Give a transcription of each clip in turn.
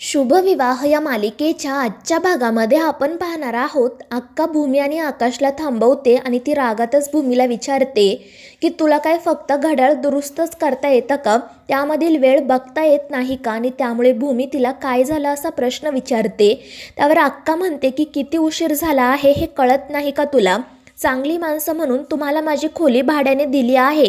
शुभविवाह या मालिकेच्या आजच्या भागामध्ये आपण पाहणार आहोत अक्का भूमी आणि आकाशला थांबवते आणि ती रागातच भूमीला विचारते की तुला काय फक्त घड्याळ दुरुस्तच करता येतं का? त्यामधील वेळ बघता येत नाही का? आणि त्यामुळे भूमी तिला काय झालं असा प्रश्न विचारते. त्यावर अक्का म्हणते की किती उशीर झाला आहे हे कळत नाही का तुला? चांगली माणसं म्हणून तुम्हाला माझी खोली भाड्याने दिली आहे.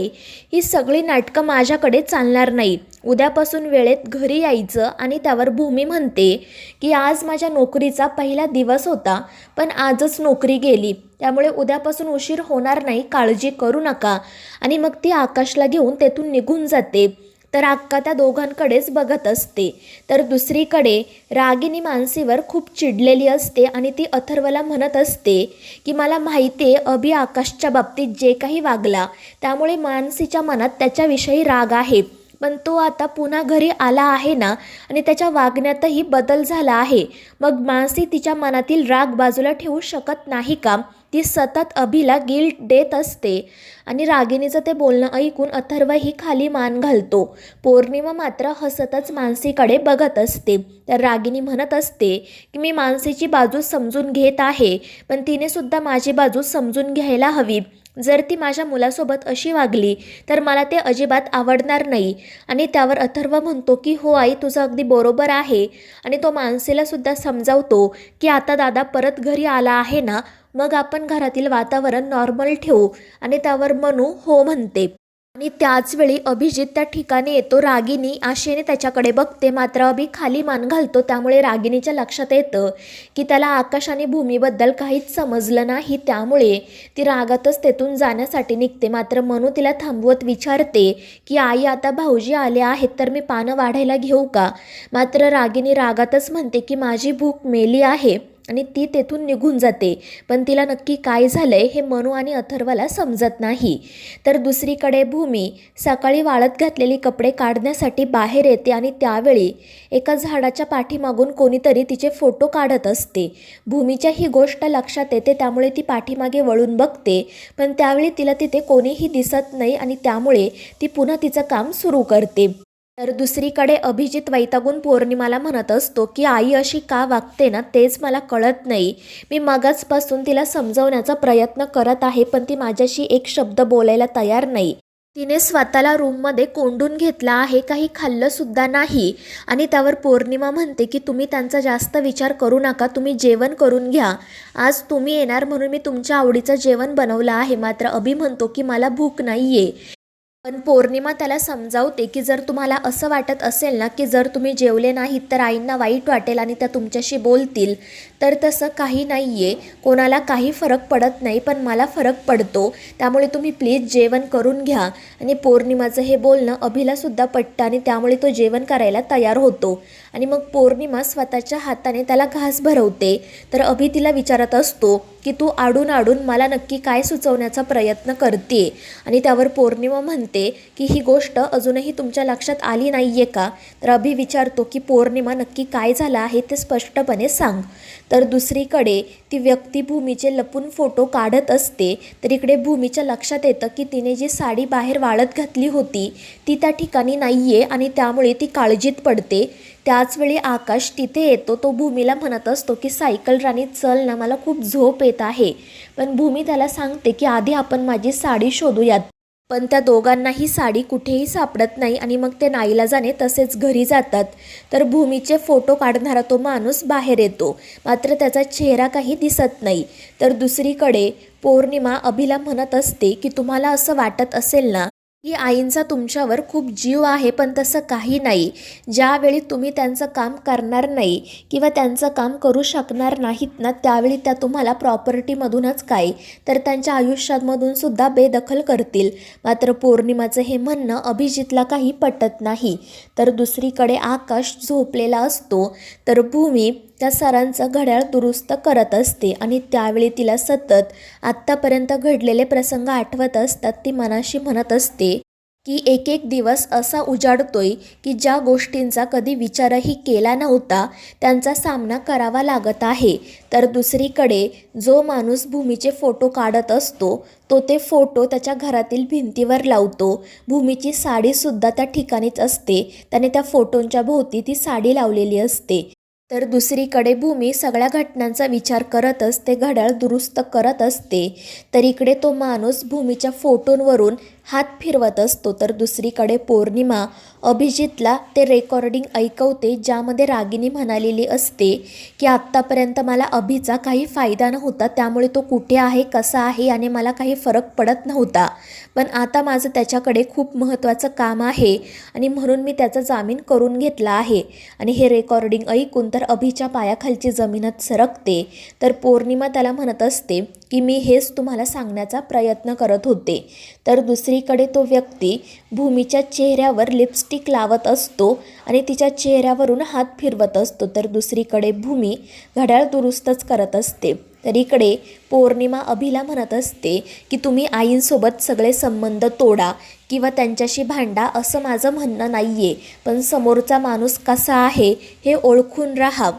ही सगळी नाटकं माझ्याकडे चालणार नाही. उद्यापासून वेळेत घरी यायचं आणि त्यावर भूमी म्हणते की आज माझ्या नोकरीचा पहिला दिवस होता पण आजच नोकरी गेली. त्यामुळे उद्यापासून उशीर होणार नाही काळजी करू नका. आणि मग ती आकाशला घेऊन तेथून निघून जाते. तर अक्का त्या दोघांकडेच बघत असते. तर दुसरीकडे रागिनी मानसीवर खूप चिडलेली असते आणि ती अथर्वला म्हणत असते की मला माहिती आहे अभि आकाशच्या बाबतीत जे काही वागला त्यामुळे मानसीच्या मनात त्याच्याविषयी राग आहे. पण तो आता पुन्हा घरी आला आहे ना आणि त्याच्या वागण्यातही बदल झाला आहे. मग मानसी तिच्या मनातील राग बाजूला ठेवू शकत नाही का? ती सतत अभिला गिल्ट देत असते. आणि रागिणीचं ते बोलणं ऐकून अथर्वही खाली मान घालतो. पौर्णिमा मात्र हसतच मानसीकडे बघत असते. तर रागिनी म्हणत असते की मी मानसीची बाजू समजून घेत आहे पण तिने सुद्धा माझी बाजू समजून घ्यायला हवी. जर ती माझ्या मुलासोबत अशी वागली तर मला ते अजिबात आवडणार नाही. आणि त्यावर अथर्व म्हणतो की हो आई तुझं अगदी बरोबर आहे. आणि तो मानसीलासुद्धा समजावतो की आता दादा परत घरी आला आहे ना मग आपण घरातील वातावरण नॉर्मल ठेवू. आणि त्यावर मनू हो म्हणते. आणि त्याचवेळी अभिजित त्या ठिकाणी येतो. रागिनी आशेने त्याच्याकडे बघते. मात्र अभि खाली मान घालतो. त्यामुळे रागिनीच्या लक्षात येतं की त्याला आकाश आणि भूमीबद्दल काहीच समजलं नाही. त्यामुळे ती रागातच तेथून जाण्यासाठी निघते. मात्र मनू तिला थांबवत विचारते की आई आता भाऊजी आले आहेत तर मी पानं वाढायला घेऊ का? मात्र रागिनी रागातच म्हणते की माझी भूक मेली आहे. आणि ती तेथून निघून जाते. पण तिला नक्की काय झालंय हे मनू आणि अथर्वाला समजत नाही. तर दुसरीकडे भूमी सकाळी वाळत घातलेली कपडे काढण्यासाठी बाहेर येते आणि त्यावेळी एका झाडाच्या पाठीमागून कोणीतरी तिचे फोटो काढत असते. भूमीच्या ही गोष्ट लक्षात येते त्यामुळे ती पाठीमागे वळून बघते. पण त्यावेळी तिला तिथे कोणीही दिसत नाही आणि त्यामुळे ती पुन्हा तिचं काम सुरू करते. तर दुसरीकडे अभिजित वैतागून पौर्णिमाला म्हणत असतो की आई अशी का वागते ना तेच मला कळत नाही. मी मगाचपासून तिला समजवण्याचा प्रयत्न करत आहे पण ती माझ्याशी एक शब्द बोलायला तयार नाही. तिने स्वतःला रूममध्ये कोंडून घेतला आहे काही खाल्लंसुद्धा नाही. आणि त्यावर पौर्णिमा म्हणते की तुम्ही त्यांचा जास्त विचार करू नका तुम्ही जेवण करून घ्या. आज तुम्ही येणार म्हणून मी तुमच्या आवडीचं जेवण बनवलं आहे. मात्र अभि म्हणतो की मला भूक नाही आहे पण पौर्णिमा त्याला समजावते की जर तुम्हाला असं वाटत असेल ना की जर तुम्ही जेवले नाहीत तर आईंना वाईट वाटेल आणि त्या तुमच्याशी बोलतील तर तसं काही नाही आहे कोणाला काही फरक पडत नाही पण मला फरक पडतो. त्यामुळे तुम्ही प्लीज जेवण करून घ्या. आणि पौर्णिमाचं हे बोलणं अभिलासुद्धा पटतं आणि त्यामुळे तो जेवण करायला तयार होतो. आणि मग पौर्णिमा स्वतःच्या हाताने त्याला घास भरवते. तर अभि तिला विचारत असतो की तू आडून आडून मला नक्की काय सुचवण्याचा प्रयत्न करते आणि त्यावर पौर्णिमा म्हणते की ही गोष्ट अजूनही तुमच्या लक्षात आली नाही आहे का? तर अभि विचारतो की पौर्णिमा नक्की काय झालं आहे ते स्पष्टपणे सांग. तर दुसरीकडे ती व्यक्ती भूमीचे लपून फोटो काढत असते. तर इकडे भूमीच्या लक्षात येतं की तिने जी साडी बाहेर वाळत घातली होती ती त्या ठिकाणी नाही आहे आणि त्यामुळे ती काळजीत पडते. त्याचवेळी आकाश तिथे येतो तो भूमीला म्हणत असतो की सायकल राणी चल ना मला खूप झोप येत आहे. पण भूमी त्याला सांगते की आधी आपण माझी साडी शोधूयात. पण त्या दोघांनाही साडी कुठेही सापडत नाही आणि मग ते नाईला जाणे तसेच घरी जातात. तर भूमीचे फोटो काढणारा तो माणूस बाहेर येतो. मात्र त्याचा चेहरा काही दिसत नाही. तर दुसरीकडे पौर्णिमा अभिला म्हणत असते की तुम्हाला असं वाटत असेल ना की आईंचा तुमच्यावर खूप जीव आहे पण तसं काही नाही. ज्यावेळी तुम्ही त्यांचं काम करणार नाही किंवा त्यांचं काम करू शकणार नाहीत ना त्यावेळी त्या तुम्हाला प्रॉपर्टीमधूनच काय? तर त्यांच्या आयुष्यामधून सुद्धा बेदखल करतील. मात्र पौर्णिमाचं हे म्हणणं अभिजितला काही पटत नाही. तर दुसरीकडे आकाश झोपलेला असतो. तर भूमी त्या सरांचं घड्याळ दुरुस्त करत असते आणि त्यावेळी तिला सतत आत्तापर्यंत घडलेले प्रसंग आठवत असतात ती मनाशी म्हणत असते. की एक एक दिवस असा उजाडतोय की ज्या गोष्टींचा कधी विचारही केला नव्हता त्यांचा सामना करावा लागत आहे. तर दुसरीकडे जो माणूस भूमीचे फोटो काढत असतो तो ते फोटो त्याच्या घरातील भिंतीवर लावतो. भूमीची साडीसुद्धा त्या ठिकाणीच असते. त्याने त्या फोटोंच्या भोवती ती साडी लावलेली असते. तर दुसरीकडे भूमी सगळ्या घटनांचा विचार करतच ते घड्याळ दुरुस्त करत असते. तर इकडे तो माणूस भूमीच्या फोटोंवरून हात फिरवत असतो तर दुसरीकडे पौर्णिमा. अभिजितला ते रेकॉर्डिंग ऐकवते ज्यामध्ये रागिनी म्हणालेली असते की आत्तापर्यंत मला अभिचा काही फायदा नव्हता त्यामुळे तो कुठे आहे कसा आहे याने मला काही फरक पडत नव्हता. पण आता माझं त्याच्याकडे खूप महत्त्वाचं काम आहे आणि म्हणून मी त्याचा जामीन करून घेतला आहे. आणि हे रेकॉर्डिंग ऐकून तर अभिच्या पायाखालची जमीनच सरकते. तर पौर्णिमा त्याला म्हणत असते की मी हेच तुम्हाला सांगण्याचा प्रयत्न करत होते. तर दुसरी दुसरीकडे तो व्यक्ती भूमीच्या चेहऱ्यावर लिपस्टिक लावत असतो आणि तिच्या चेहऱ्यावरून हात फिरवत असतो. तर दुसरीकडे भूमी घड्याळ दुरुस्तच करत असते. तर इकडे पौर्णिमा अभिला म्हणत असते की तुम्ही आईंसोबत सगळे संबंध तोडा किंवा त्यांच्याशी भांडा असं माझं म्हणणं नाही आहे पण समोरचा माणूस कसा आहे हे ओळखून राहा.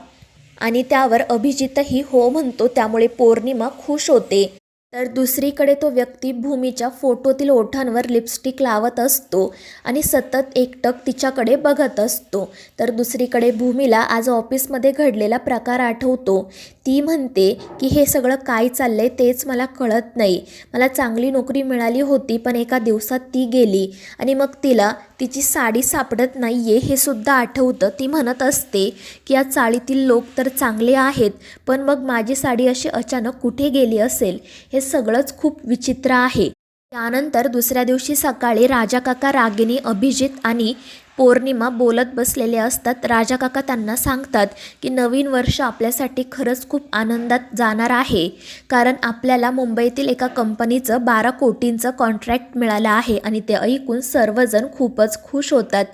आणि त्यावर अभिजितही हो म्हणतो. त्यामुळे पौर्णिमा खुश होते. तर दुसरीकडे तो व्यक्ती भूमीच्या फोटोतील ओठांवर लिपस्टिक लावत असतो आणि सतत एकटक तिच्याकडे बघत असतो. तर दुसरीकडे भूमीला आज ऑफिसमध्ये घडलेला प्रकार आठवतो. ती म्हणते की हे सगळं काय चाललंय तेच मला कळत नाही. मला चांगली नोकरी मिळाली होती पण एका दिवसात ती गेली आणि मग तिला तिची साडी सापडत नाही आहे हे सुद्धा आठवतं. ती म्हणत असते की या चाळीतील लोक तर चांगले आहेत पण मग माझी साडी अशी अचानक कुठे गेली असेल? हे सगळंच खूप विचित्र आहे. त्यानंतर दुसऱ्या दिवशी सकाळी राजा काका रागिनी अभिजित आणि पौर्णिमा बोलत बसलेले असतात. राजा काका त्यांना सांगतात की नवीन वर्ष आपल्यासाठी खरंच खूप आनंदात जाणार आहे. कारण आपल्याला मुंबईतील एका कंपनीचं बारा कोटींचं कॉन्ट्रॅक्ट मिळालं आहे आणि ते ऐकून सर्वजण खूपच खुश होतात.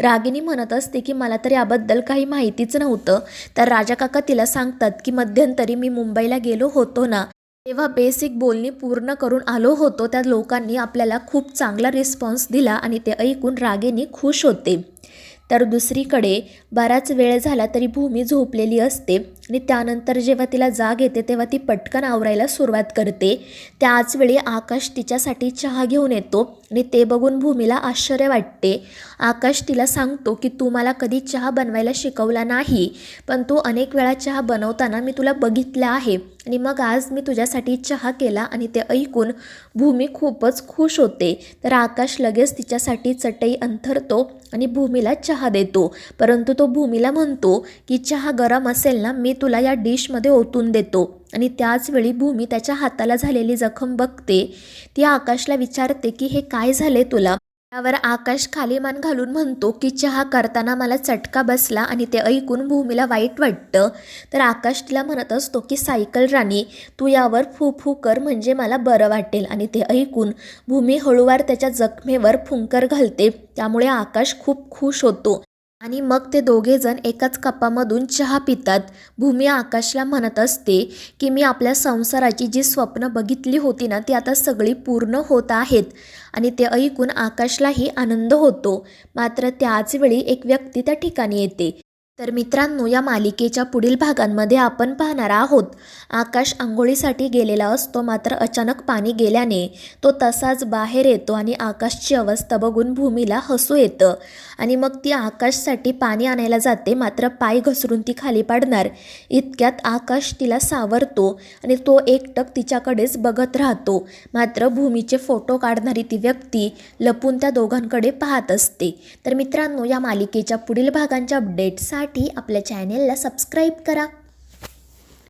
रागिनी म्हणत असते की मला तर याबद्दल काही माहितीच नव्हतं. तर राजा काका तिला सांगतात की मध्यंतरी मी मुंबईला गेलो होतो ना तेव्हा बेसिक बोलणी पूर्ण करून आलो होतो त्या लोकांनी आपल्याला खूप चांगला रिस्पॉन्स दिला आणि ते ऐकून रागेने खुश होते. तर दुसरीकडे बराच वेळ झाला तरी भूमी झोपलेली असते आणि त्यानंतर जेव्हा तिला जाग येते तेव्हा ती पटकन आवरायला सुरुवात करते. त्याचवेळी आकाश तिच्यासाठी चहा घेऊन येतो. आणि ते बघून भूमीला आश्चर्य वाटते. आकाश तिला सांगतो की तू मला कधी चहा बनवायला शिकवला नाही पण तू अनेक वेळा चहा बनवताना मी तुला बघितलं आहे आणि मग आज मी तुझ्यासाठी चहा केला आणि ते ऐकून भूमी खूपच खुश होते. तर आकाश लगेच तिच्यासाठी चटई अंथरतो आणि भूमीला चहा देतो. परंतु तो भूमीला म्हणतो की चहा गरम असेल ना मी तुला या डिशमध्ये ओतून देतो. आणि त्याचवेळी भूमी त्याच्या हाताला झालेली जखम बघते. ती आकाशला विचारते की हे काय झाले तुला? त्यावर आकाश खाली मान घालून म्हणतो की चहा करताना मला चटका बसला आणि ते ऐकून भूमीला वाईट वाटतं. तर आकाश तिला म्हणत असतो की सायकल राणी तू यावर फुफू कर म्हणजे मला बरं वाटेल. आणि ते ऐकून भूमी हळूवार त्याच्या जखमेवर फुंकर घालते. त्यामुळे आकाश खूप खुश होतो. आणि मग ते दोघेजण एकाच कपामधून चहा पितात. भूमी आकाशला म्हणत असते की मी आपल्या संसाराची जी स्वप्न बघितली होती ना ती आता सगळी पूर्ण होत आहेत. आणि ते ऐकून आकाशलाही आनंद होतो. मात्र त्याचवेळी एक व्यक्ती त्या ठिकाणी येते. तर मित्रांनो या मालिकेच्या पुढील भागांमध्ये आपण पाहणार आहोत. आकाश आंघोळीसाठी गेलेला असतो मात्र अचानक पाणी गेल्याने तो तसाच बाहेर येतो आणि आकाशची अवस्था बघून भूमीला हसू येतं. आणि मग ती आकाशसाठी पाणी आणायला जाते मात्र पाय घसरून ती खाली पाडणार. इतक्यात आकाश तिला सावरतो आणि तो एकटक तिच्याकडेच बघत राहतो. मात्र भूमीचे फोटो काढणारी ती व्यक्ती लपून त्या दोघांकडे पाहत असते. तर मित्रांनो या मालिकेच्या पुढील भागांच्या अपडेटसाठी आपल्या चॅनेलला सबस्क्राईब करा.